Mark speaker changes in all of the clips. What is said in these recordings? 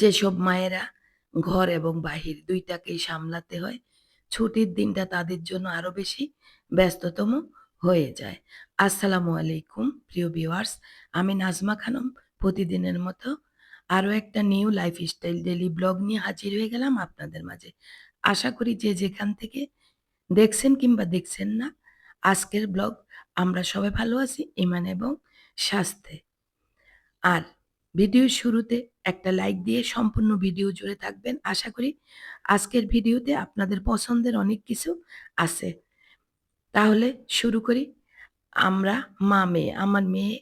Speaker 1: যেসব মায়েরা ঘর এবং বাহির দুইটাকেই সামলাতে হয়, ছুটির দিনটা তাদের জন্য আরও বেশি ব্যস্ততম হয়ে যায়। আসসালামু আলাইকুম প্রিয় ভিউয়ার্স, আমি নাজমা খানম প্রতিদিনের মতো আরও একটা নিউ লাইফস্টাইল ডেলি ব্লগ নিয়ে হাজির হয়ে গেলাম আপনাদের মাঝে। আশা করি যে যেখান থেকে দেখছেন কিংবা দেখছেন না, আজকের ব্লগ আমরা সবাই ভালো আছি ইমান এবং স্বাস্থ্যে। আর ভিডিও শুরুতে একটা লাইক দিয়ে সম্পূর্ণ ভিডিও জুড়ে থাকবেন। আশা করি আজকের ভিডিওতে আপনাদের পছন্দের অনেক কিছু আছে। তাহলে শুরু করি। আমরা মা-মেয়ে, আমার মেয়ে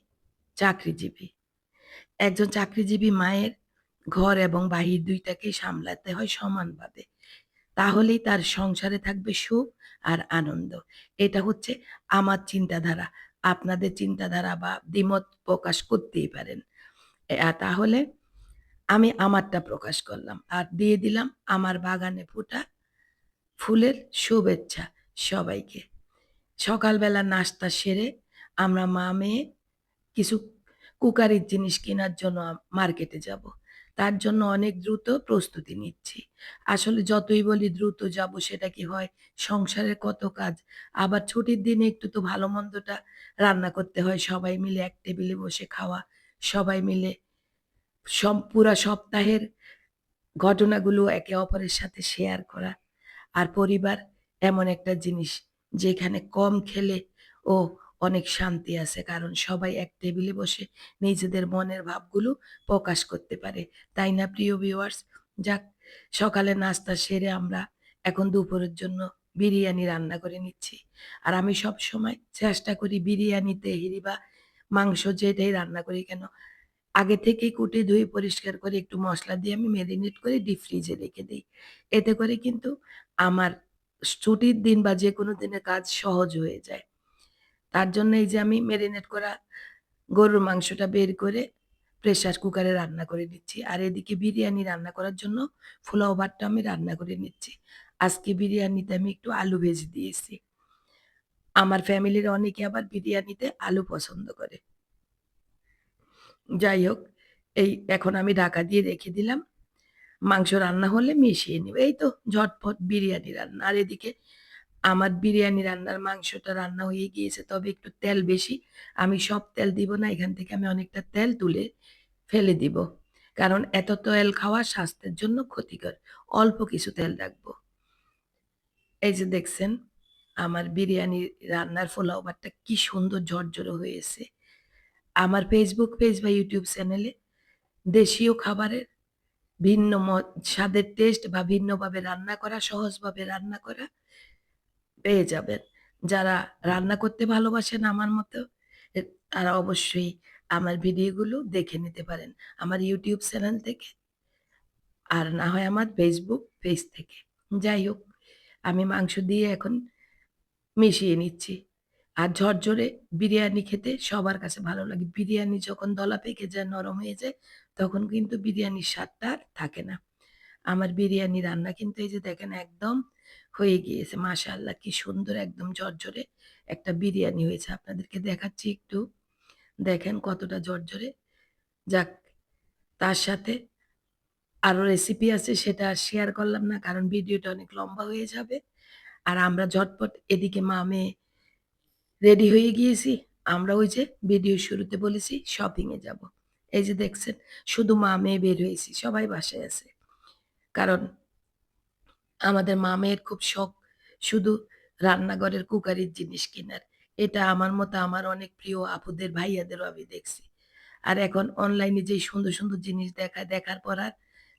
Speaker 1: চাকরিজীবী। একজন চাকরিজীবী মায়ের ঘর এবং বাহির ২ টাকেই সামলাতে হয় সমানভাবে। তাহলেই তার সংসারে থাকবে সুখ আর আনন্দ। এটা হচ্ছে আমার চিন্তাধারা। আপনাদের চিন্তাধারা বা দ্বিমত প্রকাশ করতেই পারেন। তাহলে আমি আমারটা প্রকাশ করলাম। আর দিয়ে দিলাম আমার বাগানে ফোটা ফুলের শুভেচ্ছা সবাইকে। সকালবেলা নাস্তা সেরে আমরা মা-মেয়ে কিছু কুকারির জিনিস কেনার জন্য মার্কেটে যাব। তার জন্য অনেক দ্রুত প্রস্তুতি নিচ্ছি। আসলে যতই বলি দ্রুত যাব সেটা কি হয়? সংসারের কত কাজ। আবার ছুটির দিনে একটু তো ভালো-মন্দটা রান্না করতে হয়। সবাই মিলে এক টেবিলে বসে খাওয়া, সবাই মিলে সম পুরা সপ্তাহের ঘটনাগুলো একে অপরের সাথে শেয়ার করা। আর পরিবার এমন একটা জিনিস যেখানে কম খেলে ও অনেক শান্তি আছে। কারণ সবাই এক টেবিলে বসে নিজেদের মনের ভাবগুলো প্রকাশ করতে পারে। তাই না প্রিয় ভিউয়ার্স? যাক সকালে নাস্তা সেরে আমরা এখন দুপুরের জন্য বিরিয়ানি রান্না করে নিচ্ছি। আর আমি সবসময় চেষ্টা করি বিরিয়ানি, তেহেরি বা মাংস যেটাই রান্না করি কেন আগে থেকেই কুটে ধুয়ে পরিষ্কার করে একটু মশলা দিয়ে আমি মেরিনেট করে ডিপ ফ্রিজে রেখে দিই এতে করে কিন্তু আমার ছুটির দিন বা যে কোনো দিনে কাজ সহজ হয়ে যায়। তার জন্য এই যে আমি মেরিনেট করা গরুর মাংসটা বের করে প্রেশার কুকারে রান্না করে নিচ্ছি। আর এদিকে বিরিয়ানি রান্না করার জন্য পোলাও ভাতটা আমি রান্না করে নিচ্ছি। আজকে বিরিয়ানিতে আমি একটু আলু ভেজে দিয়েছি। আমার ফ্যামিলির অনেকে আবার বিরিয়ানিতে আলু পছন্দ করে। যাই হোক, এই এখন আমি ঢাকা দিয়ে রেখে দিলাম। মাংস রান্না হলে মিশিয়ে নিব। এই তো ঝটপট বিরিয়ানি রান্না। আর এদিকে আমার বিরিয়ানি রান্নার মাংসটা রান্না হয়ে গিয়েছে। তবে একটু তেল বেশি। আমি সব তেল দিব না। এখান থেকে আমি অনেকটা তেল তুলে ফেলে দিব। কারণ এত তেল খাওয়া স্বাস্থ্যের জন্য ক্ষতিকর। অল্প কিছু তেল রাখব। এই যে দেখছেন আমার বিরিয়ানি রান্নার পোলাও ভাতটা কি সুন্দর ঝরঝরে হয়েছে। আমার ফেসবুক পেজ বা ইউটিউব চ্যানেলে দেশীয় খাবারের ভিন্ন স্বাদের টেস্ট বা ভিন্নভাবে রান্না করা, সহজভাবে রান্না করা পেয়ে যাবেন। যারা রান্না করতে ভালোবাসেন আমার মতো, তারা অবশ্যই আমার ভিডিওগুলো দেখে নিতে পারেন। আমার ইউটিউব চ্যানেল থেকে। আর না হয় আমার ফেসবুক পেজ থেকে। যাই হোক, আমি মাংস দিয়ে এখন মিশিয়ে নিচ্ছি। আর ঝরঝরে বিরিয়ানি খেতে সবার কাছে ভালো লাগে। বিরিয়ানি যখন দলা পেকে যায়, নরম হয়ে যায়, তখন কিন্তু বিরিয়ানির স্বাদটা আর থাকে না। আমার বিরিয়ানি রান্না কিন্তু এই যে দেখেন একদম হয়ে গিয়েছে। মাশাআল্লাহ কি সুন্দর একদম ঝরঝরে একটা বিরিয়ানি হয়েছে। আপনাদেরকে দেখাচ্ছি একটু। দেখেন কতটা ঝরঝরে। যাক, তার সাথে আরও রেসিপি আছে সেটা শেয়ার করলাম না। কারণ ভিডিওটা অনেক লম্বা হয়ে যাবে। আর আমরা ঝটপট এদিকে মা-মেয়ে রেডি হয়ে গিয়েছি। আমরা ওই যে ভিডিও শুরুতে বলেছি শপিং এ যাব। এই যে দেখছেন শুধু মা-মেয়ে বের হয়েছি। সবাই বাসায় আছে। কারণ আমাদের মা-মেয়ের খুব শখ শুধু রান্নাঘরের কুকারির জিনিস কেনার। এটা আমার মতো আমার অনেক প্রিয় আপুদের, ভাইয়াদেরও আমি দেখছি। আর এখন অনলাইনে যেই সুন্দর, সুন্দর জিনিস দেখায়, দেখার পর আর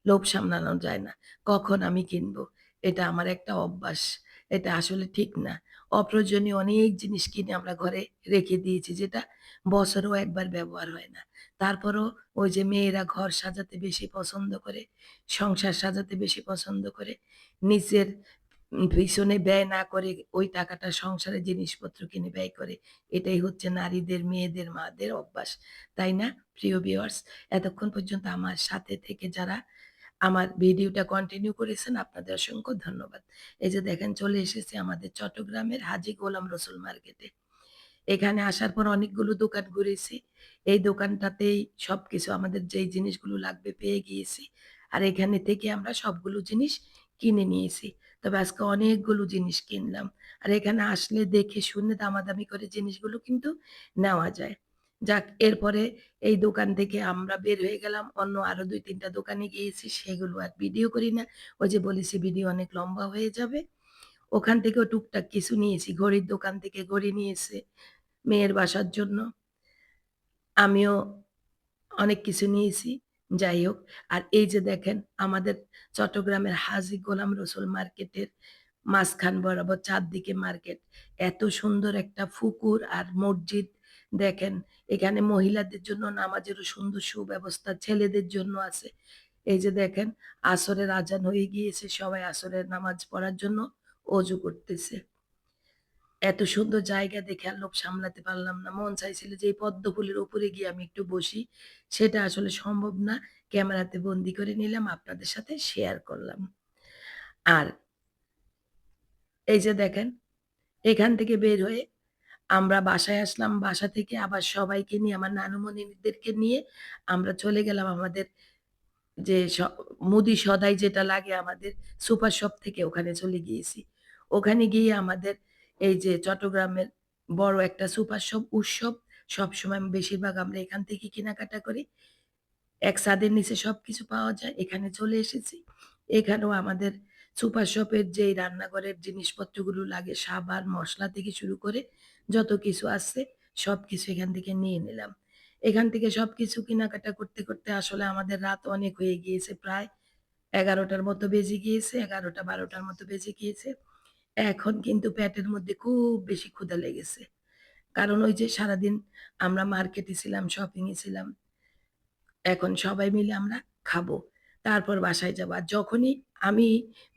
Speaker 1: লোভ সামলানো যায় না। কখন আমি কিনবো? এটা আমার একটা অভ্যাস। এটা আসলে ঠিক না। অপ্রয়োজনীয় অনেক জিনিস কিনে আমরা ঘরে রেখে দিয়েছি যেটা বছরেও একবার ব্যবহার হয় না। তারপরও ওই যে মেয়েরা ঘর সাজাতে বেশি পছন্দ করে, সংসার সাজাতে বেশি পছন্দ করে, নিজের পিছনে ব্যয় না করে ওই টাকাটা সংসারে জিনিসপত্র কিনে ব্যয় করে। এটাই হচ্ছে নারীদের, মেয়েদের, মাদের অভ্যাস। তাই না? প্রিয় ভিউয়ার্স, এতক্ষণ পর্যন্ত আমার সাথে থেকে যারা আমার ভিডিওটা কন্টিনিউ করেছেন, আপনাদের অসংখ্য ধন্যবাদ। এই যে দেখেন, চলে এসেছি আমাদের চট্টগ্রামের হাজি গোলাম রসুল মার্কেটে। এখানে আসার পর অনেকগুলো দোকান ঘুরেছি। এই দোকানটাতেই সবকিছু আমাদের যেই জিনিসগুলো লাগবে পেয়ে গিয়েছি। আর এখানে থেকে আমরা সবগুলো জিনিস কিনে নিয়েছি। তবে আজকে অনেকগুলো জিনিস কিনলাম। আর এখানে আসলে দেখে শুনে দামাদামি করে জিনিসগুলো কিন্তু নেওয়া যায়। যাক, এরপরে এই দোকান থেকে আমরা বের হয়ে গেলাম। অন্য আরও ২-৩ টা দোকানে গিয়েছি, সেগুলো আর ভিডিও করি না। ওই যে বলেছি, ভিডিও অনেক লম্বা হয়ে যাবে। ওখান থেকেও টুকটাক কিছু নিয়েছি। ঘড়ির দোকান থেকে ঘড়ি নিয়েছে মেয়ের বাসার জন্য। আমিও অনেক কিছু নিয়েছি। যাই হোক। আর এই যে দেখেন, আমাদের চট্টগ্রামের হাজি গোলাম রসুল মার্কেটের মাঝখান বরাবর চারদিকে মার্কেট। এত সুন্দর একটা ফুকুর আর মসজিদ দেখেন। এখানে মহিলাদের জন্য নামাজেরও সুন্দর সুব্যবস্থা, ছেলেদের জন্য আছে। এই যে দেখেন আসরের আজান হয়ে গিয়েছে। সবাই আসরের নামাজ পড়ার জন্য অজু করতেছে। এত সুন্দর জায়গা দেখে আর লোভ সামলাতে পারলাম না। মন চাইছিল যে এই পদ্ম ফুলের উপরে গিয়ে আমি একটু বসি। সেটা আসলে সম্ভব না। ক্যামেরাতে বন্দি করে নিলাম, আপনাদের সাথে শেয়ার করলাম। আর এই যে দেখেন, এখান থেকে বের হয়ে আমরা বাসায় আসলাম। বাসা থেকে আবার সবাইকে নিয়ে আমার নানু-মনিদেরকে নিয়ে আমরা চলে গেলাম আমাদের যে মুদি সদাই যেটা লাগে আমাদের সুপার শপ থেকে ওখানে চলে গিয়েছি। ওখানে গিয়ে আমাদের এই যে চট্টগ্রামের বড় একটা সুপার শপ উৎসব। সবসময় বেশিরভাগ আমরা এখান থেকে কেনাকাটা করি। এক ছাদের নিচে সবকিছু পাওয়া যায়। এখানে চলে এসেছি। এখানেও আমাদের সুপার শপের যেই রান্নাঘরের জিনিসপত্রগুলো লাগে সাবান, মশলা থেকে শুরু করে যত কিছু আছে সব কিছু এখান থেকে নিয়ে নিলাম। এখান থেকে সব কিছু কেনাকাটা করতে, করতে আসলে আমাদের রাত অনেক হয়ে গিয়েছে। প্রায় এগারোটার মতো বেজে গিয়েছে। এগারোটা বারোটার মতো বেজে গিয়েছে। এখন কিন্তু পেটের মধ্যে খুব বেশি ক্ষুধা লেগেছে। কারণ ওই যে সারাদিন আমরা মার্কেটে ছিলাম, শপিংয়ে ছিলাম। এখন সবাই মিলে আমরা খাব। তারপর বাসায় যাব। আর যখনই আমি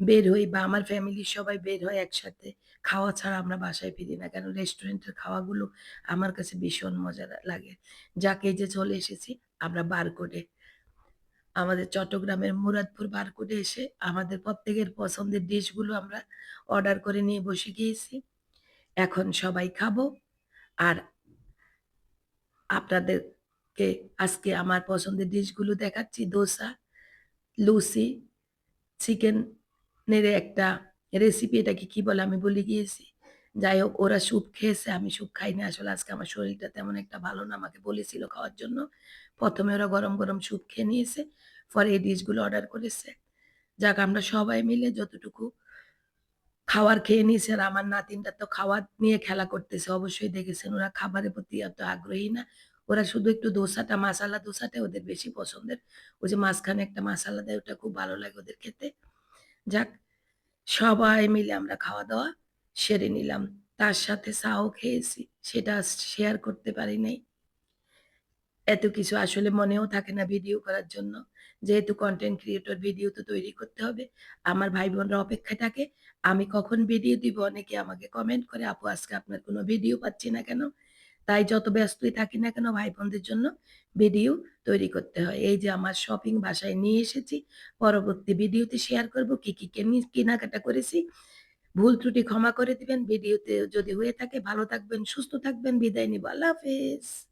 Speaker 1: বের হই বা আমার ফ্যামিলির সবাই বের হয় একসাথে, খাওয়া ছাড়া আমরা বাসায় ফিরি না। কেন রেস্টুরেন্টের খাওয়াগুলো আমার কাছে ভীষণ মজা লাগে। যাক যে চলে এসেছি আমরা বারকোডে। আমাদের চট্টগ্রামের মুরাদপুর বারকোডে এসে আমাদের প্রত্যেকের পছন্দের ডিশগুলো আমরা অর্ডার করে নিয়ে বসে গিয়েছি। এখন সবাই খাব। আর আপনাদেরকে আজকে আমার পছন্দের ডিশগুলো দেখাচ্ছি। দোসা, লুচি, চিকেনের একটা রেসিপি এটাকে কি বলে আমি বলে গিয়েছি। যাই হোক ওরা স্যুপ খেয়েছে, আমি স্যুপ খাইনি। আসলে আজকে আমার শরীরটা তেমন একটা ভালো না। আমাকে বলেছিল খাওয়ার জন্য। প্রথমে ওরা গরম, গরম স্যুপ খেয়ে নিয়েছে। পরে এই ডিশগুলো অর্ডার করেছে। যাক আমরা সবাই মিলে যতটুকু খাওয়ার খেয়ে নিয়েছে আর আমার নাতিনটা তো খাওয়ার নিয়ে খেলা করতেছে। অবশ্যই দেখেছেন ওরা খাবারের প্রতি এত আগ্রহী না। ওরা শুধু একটু দোসাটা মাসালা দোসাটাই ওদের বেশি পছন্দের। ওই যে মাঝখানে একটা মাসালা দেয় ওটা খুব ভালো লাগে ওদের খেতে। যাক সবাই মিলে আমরা খাওয়া-দাওয়া সেরে নিলাম। তার সাথে চাও খেয়েছি। সেটা শেয়ার করতে পারি নাই। এত কিছু আসলে মনেও থাকে না ভিডিও করার জন্য। যেহেতু কন্টেন্ট ক্রিয়েটর ভিডিও তো তৈরি করতে হবে। আমার ভাই-বোনরা অপেক্ষায় থাকে। আমি কখন ভিডিও দিব অনেকে আমাকে কমেন্ট করে, "আপু আজকে আপনার কোনো ভিডিও পাচ্ছি না কেন?" তাই যত ব্যস্তই থাকি না কেন ভাই-বোনদের জন্য ভিডিও তৈরি করতে হয়। এই যে আমার শপিং বাসায় নিয়ে এসেছি। পরবর্তী ভিডিওতে শেয়ার করব কি, কি কেনি কেনাকাটা করেছি। ভুল ত্রুটি ক্ষমা করে দিবেন। ভিডিওতে যদি হয়ে থাকে ভালো থাকবেন, সুস্থ থাকবেন। বিদায় নিব। আল্লাহ হাফেজ।